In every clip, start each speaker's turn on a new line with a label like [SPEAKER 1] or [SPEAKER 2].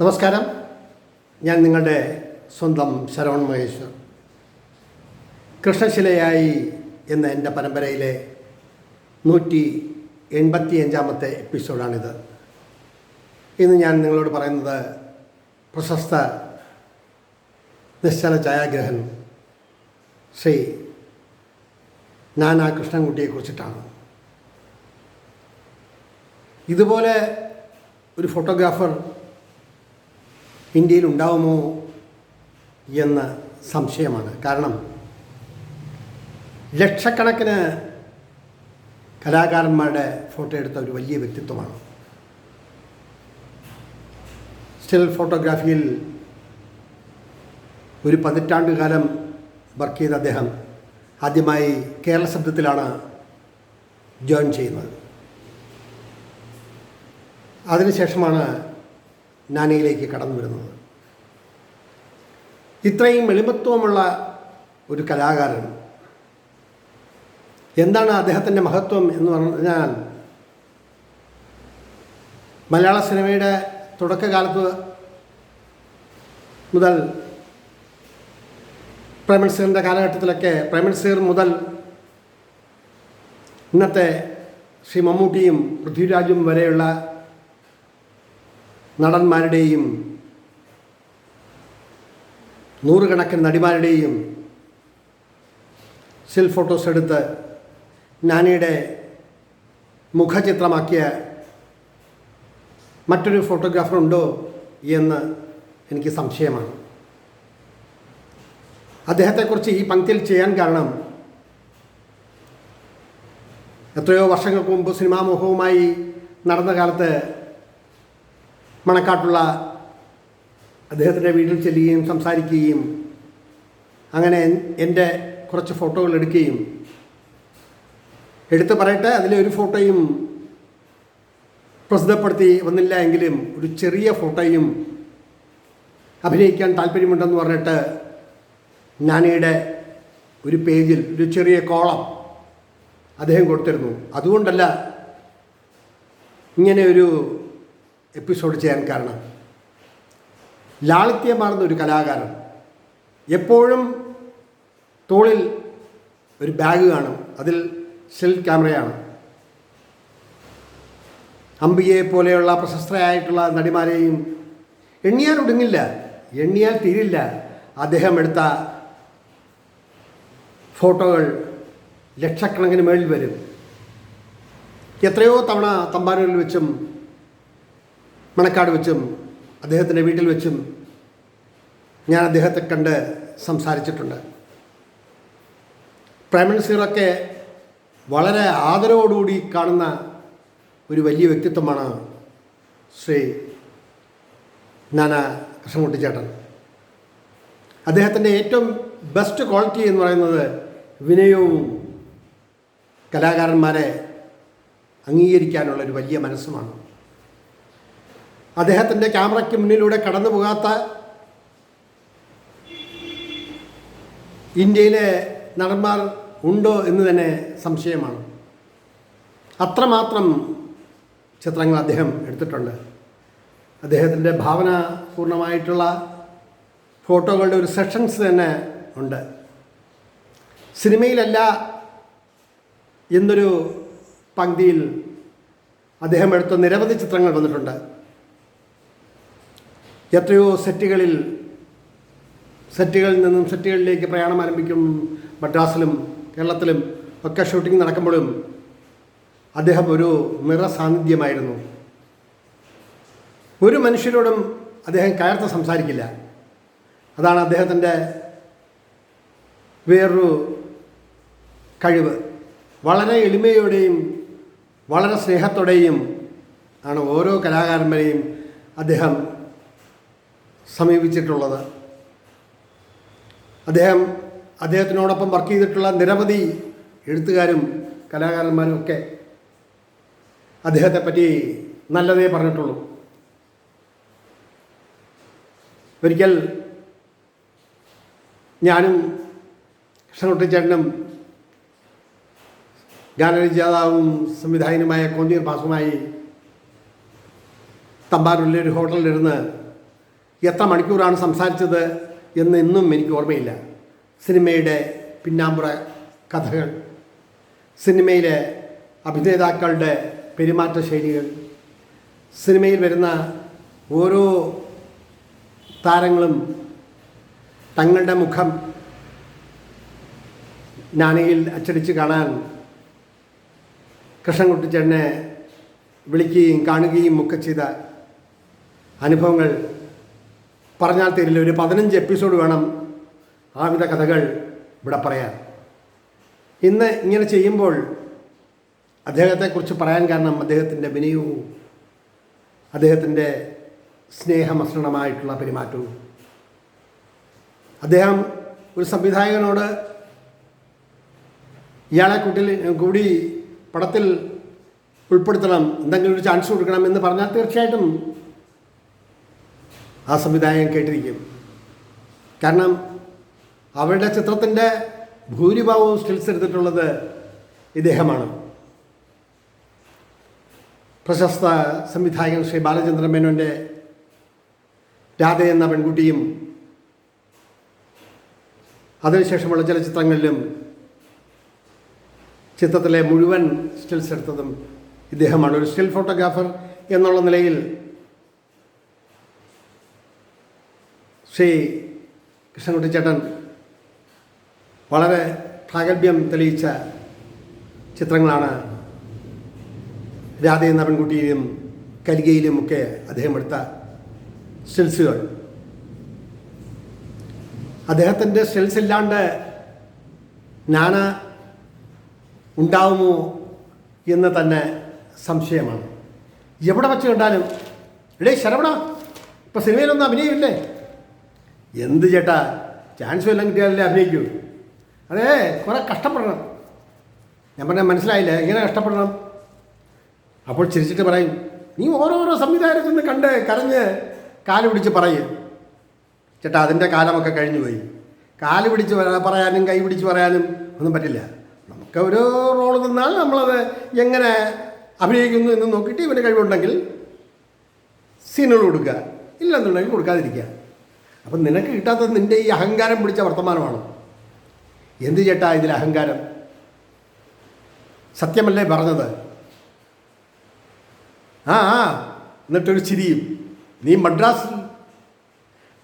[SPEAKER 1] നമസ്കാരം. ഞാൻ നിങ്ങളുടെ സ്വന്തം ശരവൺ മഹേശ്വർ. കൃഷ്ണശിലയായി എന്ന എന്റെ പരമ്പരയിലെ നൂറ്റി എൺപത്തി അഞ്ചാമത്തെ എപ്പിസോഡാണിത്. ഇന്ന് ഞാൻ നിങ്ങളോട് പറയുന്നത് പ്രശസ്ത നിശ്ചല ഛായാഗ്രഹൻ ശ്രീ നാനാ കൃഷ്ണൻകുട്ടിയെക്കുറിച്ചിട്ടാണ് ഇതുപോലെ ഒരു ഫോട്ടോഗ്രാഫർ ഇന്ത്യയിൽ ഉണ്ടാവുമോ എന്ന് സംശയമാണ്. കാരണം ലക്ഷക്കണക്കിന് കലാകാരന്മാരുടെ ഫോട്ടോ എടുത്ത ഒരു വലിയ വ്യക്തിത്വമാണ്. സ്റ്റിൽ ഫോട്ടോഗ്രാഫിയിൽ ഒരു പതിറ്റാണ്ട് കാലം വർക്ക് ചെയ്ത അദ്ദേഹം ആദ്യമായി കേരള ശബ്ദത്തിലാണ് ജോയിൻ ചെയ്യുന്നത്. അതിനുശേഷമാണ് നാനയിലേക്ക് കടന്നു വരുന്നത്. ഇത്രയും എളിമത്വമുള്ള ഒരു കലാകാരൻ എന്താണ് അദ്ദേഹത്തിന്റെ മഹത്വം എന്ന് പറഞ്ഞാൽ മലയാള സിനിമയുടെ തുടക്കകാലത്ത് മുതൽ പ്രേമൻസീറിന്റെ കാലഘട്ടത്തിലൊക്കെ പ്രേമൻസീർ മുതൽ ഇന്നത്തെ ശ്രീ മമ്മൂട്ടിയും പൃഥ്വിരാജും വരെയുള്ള നടന്മാരുടെയും നൂറുകണക്കിന് നടിമാരുടെയും സെൽ ഫോട്ടോസ് എടുത്ത് നാനിയുടെ മുഖചിത്രമാക്കിയ മറ്റൊരു ഫോട്ടോഗ്രാഫർ ഉണ്ടോ എന്ന് എനിക്ക് സംശയമാണ്. അദ്ദേഹത്തെക്കുറിച്ച് ഈ പങ്ക്തിയിൽ ചെയ്യാൻ കാരണം എത്രയോ വർഷങ്ങൾക്ക് മുമ്പ് സിനിമാ മോഹവുമായി നടന്ന കാലത്ത് മണക്കാട്ടുള്ള അദ്ദേഹത്തിന്റെ വീട്ടിൽ ചെല്ലുകയും സംസാരിക്കുകയും അങ്ങനെ എന്റെ കുറച്ച് ഫോട്ടോകൾ എടുക്കുകയും എടുത്തു പറയട്ടെ അതിലെ ഒരു ഫോട്ടോയും പ്രസിദ്ധപ്പെടുത്തി വന്നില്ല എങ്കിലും ഒരു ചെറിയ ഫോട്ടോയും അഭിനയിക്കാൻ താല്പര്യമുണ്ടെന്ന് പറഞ്ഞിട്ട് നാനിയുടെ ഒരു പേജിൽ ഒരു ചെറിയ കോളം അദ്ദേഹം കൊടുത്തിരുന്നു. അതുകൊണ്ടല്ല ഇങ്ങനെ ഒരു എപ്പിസോഡ് ചെയ്യാൻ കാരണം. ലാളിത്യമാർന്ന ഒരു കലാകാരൻ. എപ്പോഴും തോളിൽ ഒരു ബാഗ് കാണും. അതിൽ സെൽ ക്യാമറയാണ്. അംബികയെ പോലെയുള്ള പ്രശസ്തരായിട്ടുള്ള നടിമാരെയും എണ്ണിയാൽ ഒടുങ്ങില്ല. എണ്ണിയാൽ തീരില്ല. അദ്ദേഹം എടുത്ത ഫോട്ടോകൾ ലക്ഷക്കണക്കിന് മേളിൽ വരും. എത്രയോ തവണ തമ്പാനൂരിൽ വെച്ചും മണക്കാട് വെച്ചും അദ്ദേഹത്തിന്റെ വീട്ടിൽ വെച്ചും ഞാൻ അദ്ദേഹത്തെ കണ്ട് സംസാരിച്ചിട്ടുണ്ട്. പ്രൈം മിനിസ്റ്ററൊക്കെ വളരെ ആദരവോടുകൂടി കാണുന്ന ഒരു വലിയ വ്യക്തിത്വമാണ് ശ്രീ നാന കൃഷ്ണൻകുട്ടിച്ചേട്ടൻ അദ്ദേഹത്തിന്റെ ഏറ്റവും ബെസ്റ്റ് ക്വാളിറ്റി എന്ന് പറയുന്നത് വിനയവും കലാകാരന്മാരെ അംഗീകരിക്കാനുള്ള ഒരു വലിയ മനസ്സുമാണ്. അദ്ദേഹത്തിന്റെ ക്യാമറയ്ക്ക് മുന്നിലൂടെ കടന്നു പോകാത്ത ഇന്ത്യയിലെ നടന്മാർ ഉണ്ടോ എന്ന് തന്നെ സംശയമാണ്. അത്രമാത്രം ചിത്രങ്ങൾ അദ്ദേഹം എടുത്തിട്ടുണ്ട്. അദ്ദേഹത്തിന്റെ ഭാവനാപൂർണമായിട്ടുള്ള ഫോട്ടോകളുടെ ഒരു സെഷൻസ് തന്നെ ഉണ്ട്. സിനിമയിലല്ല എന്നൊരു പങ്ക്തിയിൽ അദ്ദേഹം എടുത്ത നിരവധി ചിത്രങ്ങൾ വന്നിട്ടുണ്ട്. എത്രയോ സെറ്റുകളിൽ സെറ്റുകളിൽ നിന്നും സെറ്റുകളിലേക്ക് പ്രയാണം ആരംഭിക്കും മദ്രാസിലും കേരളത്തിലും ഒക്കെ ഷൂട്ടിംഗ് നടക്കുമ്പോഴും അദ്ദേഹം ഒരു നിറസാന്നിധ്യമായിരുന്നു ഒരു മനുഷ്യരോടും അദ്ദേഹം കയർത്ത് സംസാരിക്കില്ല. അതാണ് അദ്ദേഹത്തിന്റെ വേറൊരു കഴിവ്. വളരെ എളിമയോടെയും വളരെ സ്നേഹത്തോടെയും ആണ് ഓരോ കലാകാരന്മാരെയും അദ്ദേഹം സമീപിച്ചിട്ടുള്ളത്. അദ്ദേഹം അദ്ദേഹത്തിനോടൊപ്പം വർക്ക് ചെയ്തിട്ടുള്ള നിരവധി എഴുത്തുകാരും കലാകാരന്മാരും ഒക്കെ അദ്ദേഹത്തെ പറ്റി നല്ലതേ പറഞ്ഞിട്ടുള്ളൂ. ഒരിക്കൽ ഞാനും കൃഷ്ണകുട്ടിച്ചേട്ടനും ഗാനരചയിതാവും സംവിധായകനുമായ കോന്തിയർ ഭാസുമായി തമ്പാനൂരിലെ ഒരു ഹോട്ടലിലിരുന്ന് എത്ര മണിക്കൂറാണ് സംസാരിച്ചത് എന്ന് ഇന്നും എനിക്ക് ഓർമ്മയില്ല. സിനിമയുടെ പിന്നാമ്പുറ കഥകൾ സിനിമയിലെ അഭിനേതാക്കളുടെ പെരുമാറ്റ ശൈലികൾ സിനിമയിൽ വരുന്ന ഓരോ താരങ്ങളും തങ്ങളുടെ മുഖം നാനയിൽ അച്ചടിച്ച് കാണാൻ കൃഷ്ണൻകുട്ടിച്ചേട്ടനെ വിളിക്കുകയും കാണുകയും ഒക്കെ ചെയ്ത അനുഭവങ്ങൾ പറഞ്ഞാൽ തരില്ല. ഒരു പതിനഞ്ച് എപ്പിസോഡ് വേണം ആവിധ കഥകൾ ഇവിടെ പറയാൻ. ഇന്ന് ഇങ്ങനെ ചെയ്യുമ്പോൾ അദ്ദേഹത്തെക്കുറിച്ച് പറയാൻ കാരണം അദ്ദേഹത്തിന്റെ വിനയവും അദ്ദേഹത്തിന്റെ സ്നേഹമസൃണമായിട്ടുള്ള പെരുമാറ്റവും. അദ്ദേഹം ഒരു സംവിധായകനോട് ഇയാളെ കൂട്ടിൽ കൂടി പടത്തിൽ ഉൾപ്പെടുത്തണം എന്തെങ്കിലും ഒരു ചാൻസ് കൊടുക്കണം എന്ന് പറഞ്ഞാൽ തീർച്ചയായിട്ടും ആ സംവിധായകൻ കേട്ടിരിക്കും. കാരണം അവരുടെ ചിത്രത്തിന്റെ ഭൂരിഭാഗവും സ്റ്റിൽസ് എടുത്തിട്ടുള്ളത് ഇദ്ദേഹമാണ്. പ്രശസ്ത സംവിധായകൻ ശ്രീ ബാലചന്ദ്രൻ മേനോന്റെ രാധ എന്ന പെൺകുട്ടിയും അതിനുശേഷമുള്ള ചില ചിത്രങ്ങളിലും ചിത്രത്തിലെ മുഴുവൻ സ്റ്റിൽസ് എടുത്തതും ഇദ്ദേഹമാണ്. ഒരു സ്റ്റിൽ ഫോട്ടോഗ്രാഫർ എന്നുള്ള നിലയിൽ ശ്രീ കൃഷ്ണൻകുട്ടി ചേട്ടൻ വളരെ പ്രാഗൽഭ്യം തെളിയിച്ച ചിത്രങ്ങളാണ് രാധ എന്ന പെൺകുട്ടിയിലും കലികയിലുമൊക്കെ അദ്ദേഹം എടുത്ത സ്റ്റിൽസുകൾ അദ്ദേഹത്തിന്റെ സ്റ്റിൽസ് ഇല്ലാണ്ട് ഞാൻ ഉണ്ടാവുമോ എന്ന് തന്നെ സംശയമാണ്. എവിടെ വെച്ച് കണ്ടാലും ഇടേ ശരവണ ഇപ്പം സിനിമയിലൊന്നും അഭിനയമില്ലേ എന്ത് ചേട്ടാ? ചാൻസ് വല്ലതും കിട്ടിയാലല്ലേ അഭിനയിക്കൂ. അതെ കുറേ കഷ്ടപ്പെടണം. ഞാൻ പറഞ്ഞാൽ മനസ്സിലായില്ല? എങ്ങനെ കഷ്ടപ്പെടണം? അപ്പോൾ ചിരിച്ചിട്ട് പറയും നീ ഓരോരോ സംവിധാനത്തിൽ നിന്ന് കണ്ട് കരഞ്ഞ് കാൽ പിടിച്ച് പറയും. ചേട്ടാ അതിന്റെ കാലമൊക്കെ കഴിഞ്ഞു പോയി. കാൽ പിടിച്ച് പറയാനും കൈ പിടിച്ച് പറയാനും ഒന്നും പറ്റില്ല. നമുക്ക് ഒരു റോൾ നിന്നാൽ നമ്മളത് എങ്ങനെ അഭിനയിക്കുന്നു എന്ന് നോക്കിയിട്ട് ഇവന് കഴിവുണ്ടെങ്കിൽ സീനുകൾ കൊടുക്കുക. ഇല്ലെന്നുണ്ടെങ്കിൽ കൊടുക്കാതിരിക്കുക. അപ്പം നിനക്ക് കിട്ടാത്തത് നിന്റെ ഈ അഹങ്കാരം പിടിച്ച വർത്തമാനമാണ്. എന്ത് ചേട്ടാ ഇതിൽ അഹങ്കാരം? സത്യമല്ലേ പറഞ്ഞത്? ആ ആ എന്നിട്ടൊരു ചിരിയും. നീ മദ്രാസിൽ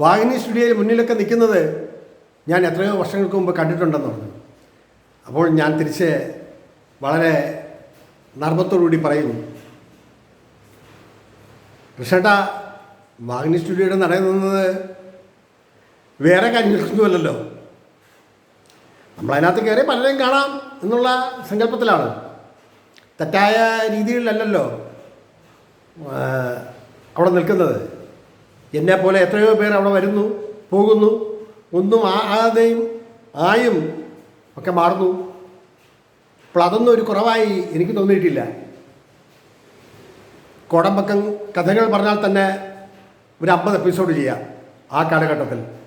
[SPEAKER 1] വാഹിനി സ്റ്റുഡിയോയിൽ മുന്നിലൊക്കെ നിൽക്കുന്നത് ഞാൻ എത്രയോ വർഷങ്ങൾക്ക് മുമ്പ് കണ്ടിട്ടുണ്ടെന്ന് പറഞ്ഞു. അപ്പോൾ ഞാൻ തിരിച്ച് വളരെ നർമ്മത്തോടുകൂടി പറയുന്നു കൃഷ്ണേട്ട വാഹിനി സ്റ്റുഡിയോയുടെ നടക്കുന്നത് വേറെ കാര്യങ്ങളൊന്നുമല്ലല്ലോ നമ്മളതിനകത്ത് കയറി പലരെയും കാണാം എന്നുള്ള സങ്കല്പത്തിലാണ്. തെറ്റായ രീതിയിലല്ലല്ലോ ആ, അവിടെ നിൽക്കുന്നത്. എന്നെപ്പോലെ എത്രയോ പേർ അവിടെ വരുന്നു പോകുന്നു. ഒന്നും ആകാതെയും ആയും ഒക്കെ മാറുന്നു. അപ്പോൾ അതൊന്നും ഒരു കുറവായി എനിക്ക് തോന്നിയിട്ടില്ല. കോടമ്പക്കം കഥകൾ പറഞ്ഞാൽ തന്നെ ഒരു അമ്പത് എപ്പിസോഡ് ചെയ്യാം ആ കാലഘട്ടത്തിൽ.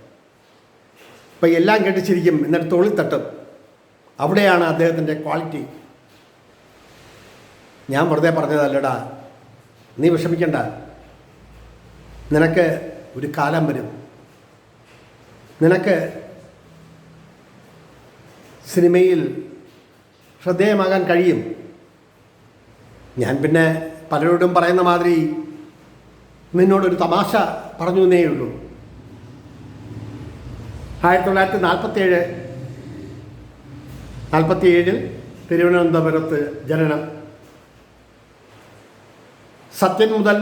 [SPEAKER 1] ഇപ്പം എല്ലാം കേട്ടിച്ചിരിക്കും എന്നിട്ട് തോളിൽ തട്ടും. അവിടെയാണ് അദ്ദേഹത്തിന്റെ ക്വാളിറ്റി. ഞാൻ വെറുതെ പറഞ്ഞതല്ലടാ. നീ വിഷമിക്കണ്ട. നിനക്ക് ഒരു കാലം വരും. നിനക്ക് സിനിമയിൽ ശ്രദ്ധേയമാകാൻ കഴിയും. ഞാൻ പിന്നെ പലരോടും പറയുന്ന മാതിരി നിന്നോടൊരു തമാശ പറഞ്ഞു എന്നേ ഉള്ളൂ. ആയിരത്തി തൊള്ളായിരത്തി നാൽപ്പത്തേഴ് നാൽപ്പത്തിയേഴിൽ തിരുവനന്തപുരത്ത് ജനനം. സത്യൻ മുതൽ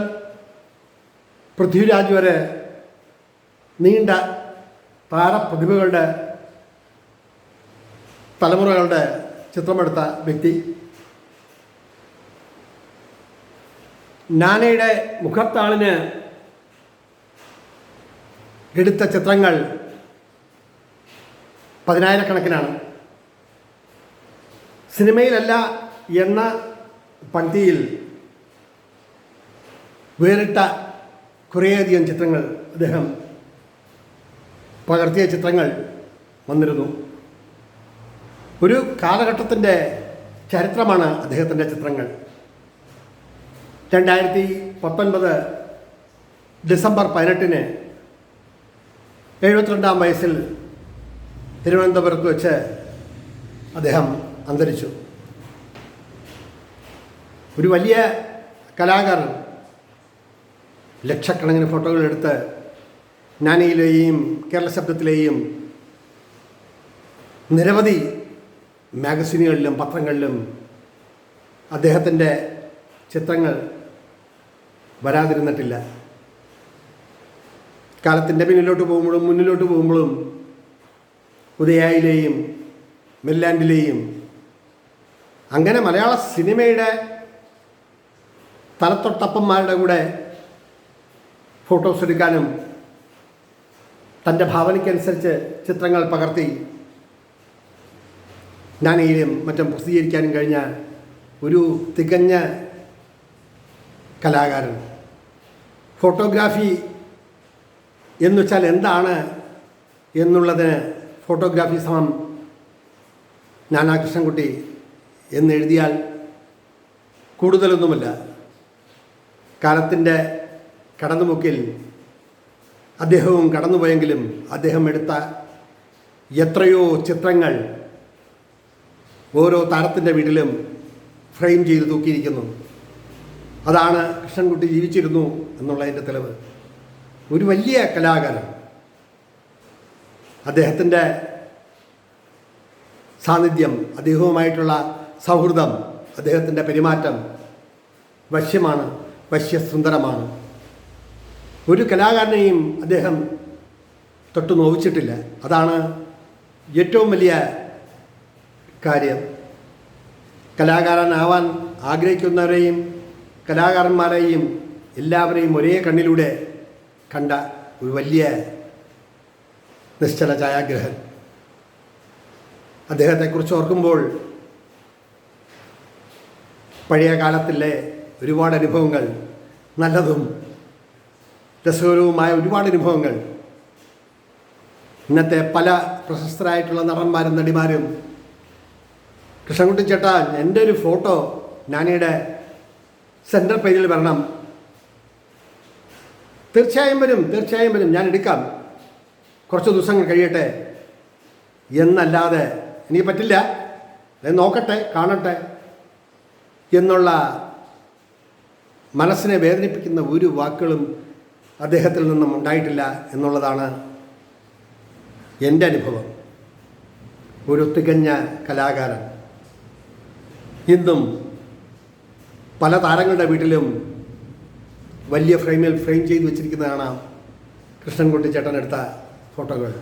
[SPEAKER 1] പൃഥ്വിരാജ് വരെ നീണ്ട താരപ്രതിഭകളുടെ തലമുറകളുടെ ചിത്രമെടുത്ത വ്യക്തി. നാനയുടെ മുഖത്താളിന് എടുത്ത ചിത്രങ്ങൾ പതിനായിരക്കണക്കിനാണ്. സിനിമയിലല്ല എന്ന പങ്ക്തിയിൽ വേറിട്ട കുറേയധികം ചിത്രങ്ങൾ അദ്ദേഹം പകർത്തിയ ചിത്രങ്ങൾ വന്നിരുന്നു. ഒരു കാലഘട്ടത്തിന്റെ ചരിത്രമാണ് അദ്ദേഹത്തിന്റെ ചിത്രങ്ങൾ. രണ്ടായിരത്തി പത്തൊൻപത് ഡിസംബർ പതിനെട്ടിന് എഴുപത്തിരണ്ടാം വയസ്സിൽ തിരുവനന്തപുരത്ത് വെച്ച് അദ്ദേഹം അന്തരിച്ചു. ഒരു വലിയ കലാകാരൻ ലക്ഷക്കണക്കിന് ഫോട്ടോകൾ എടുത്ത് നാനിയിലെയും കേരള ശബ്ദത്തിലെയും നിരവധി മാഗസീനുകളിലും പത്രങ്ങളിലും അദ്ദേഹത്തിന്റെ ചിത്രങ്ങൾ വരാതിരുന്നിട്ടില്ല. കാലത്തിന്റെ പിന്നിലോട്ട് പോകുമ്പോഴും മുന്നിലോട്ട് പോകുമ്പോഴും ഉദയായിലെയും മെല്ലാൻഡിലെയും. അങ്ങനെ മലയാള സിനിമയുടെ തലത്തൊട്ടപ്പന്മാരുടെ കൂടെ ഫോട്ടോസ് എടുക്കാനും തന്റെ ഭാവനയ്ക്കനുസരിച്ച് ചിത്രങ്ങൾ പകർത്തി ഞാനയിലും മറ്റും പ്രസിദ്ധീകരിക്കാനും കഴിഞ്ഞ ഒരു തികഞ്ഞ കലാകാരൻ. ഫോട്ടോഗ്രാഫി എന്നുവെച്ചാൽ എന്താണ് എന്നുള്ളതിന് ഫോട്ടോഗ്രാഫി സമം നാനാ കൃഷ്ണൻകുട്ടി എന്നെഴുതിയാൽ കൂടുതലൊന്നുമല്ല. കാലത്തിന്റെ കടന്നുമുക്കിൽ അദ്ദേഹവും കടന്നുപോയെങ്കിലും അദ്ദേഹം എടുത്ത എത്രയോ ചിത്രങ്ങൾ ഓരോ താരത്തിന്റെ വീട്ടിലും ഫ്രെയിം ചെയ്ത് തൂക്കിയിരിക്കുന്നു. അതാണ് കൃഷ്ണൻകുട്ടി ജീവിച്ചിരുന്നു എന്നുള്ളതിന്റെ തെളിവ്. ഒരു വലിയ കലാകാരൻ. അദ്ദേഹത്തിന്റെ സാന്നിധ്യം അദ്ദേഹവുമായിട്ടുള്ള സൗഹൃദം അദ്ദേഹത്തിന്റെ പെരുമാറ്റം വശ്യമാണ് വശ്യസുന്ദരമാണ്. ഒരു കലാകാരനെയും അദ്ദേഹം തൊട്ട് നോവിച്ചിട്ടില്ല. അതാണ് ഏറ്റവും വലിയ കാര്യം. കലാകാരനാവാൻ ആഗ്രഹിക്കുന്നവരെയും കലാകാരന്മാരെയും എല്ലാവരെയും ഒരേ കണ്ണിലൂടെ കണ്ട ഒരു വലിയ നിശ്ചല ഛായാഗ്രഹൻ. അദ്ദേഹത്തെക്കുറിച്ച് ഓർക്കുമ്പോൾ പഴയ കാലത്തിലെ ഒരുപാട് അനുഭവങ്ങൾ നല്ലതും രസകരവുമായ ഒരുപാട് അനുഭവങ്ങൾ ഇന്നത്തെ പല പ്രശസ്തരായിട്ടുള്ള നടന്മാരും നടിമാരും കൃഷ്ണൻകുട്ടി ചേട്ടാ എന്റെ ഒരു ഫോട്ടോ നാനിയുടെ സെന്റർ പേജിൽ വരണം. തീർച്ചയായും വരും തീർച്ചയായും വരും. ഞാൻ എടുക്കാം. കുറച്ച് ദിവസങ്ങൾ കഴിയട്ടെ. എന്നല്ലാതെ എനിക്ക് പറ്റില്ല. നോക്കട്ടെ കാണട്ടെ എന്നുള്ള മനസ്സിനെ വേദനിപ്പിക്കുന്ന ഒരു വാക്കുകളും അദ്ദേഹത്തിൽ നിന്നും ഉണ്ടായിട്ടില്ല എന്നുള്ളതാണ് എന്റെ അനുഭവം. ഒരു തികഞ്ഞ കലാകാരൻ. ഇന്നും പല താരങ്ങളുടെ വീട്ടിലും വലിയ ഫ്രെയിമിൽ ഫ്രെയിം ചെയ്ത് വെച്ചിരിക്കുന്നതാണ് കൃഷ്ണൻകുട്ടി ചേട്ടൻ എടുത്ത ഫോട്ടോകൾ.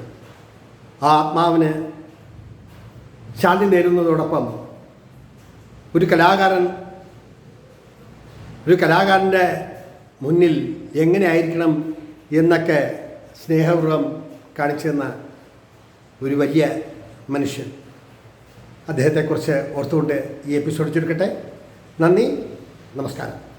[SPEAKER 1] ആ ആത്മാവിന് ശാന്തി നേരുന്നതോടൊപ്പം ഒരു കലാകാരൻ ഒരു കലാകാരന്റെ മുന്നിൽ എങ്ങനെയായിരിക്കണം എന്നൊക്കെ സ്നേഹപൂർവം കാണിച്ചു തന്ന ഒരു വലിയ മനുഷ്യൻ. അദ്ദേഹത്തെക്കുറിച്ച് ഓർത്തുകൊണ്ട് ഈ എപ്പിസോഡ് ചുരുക്കട്ടെ. നന്ദി നമസ്കാരം.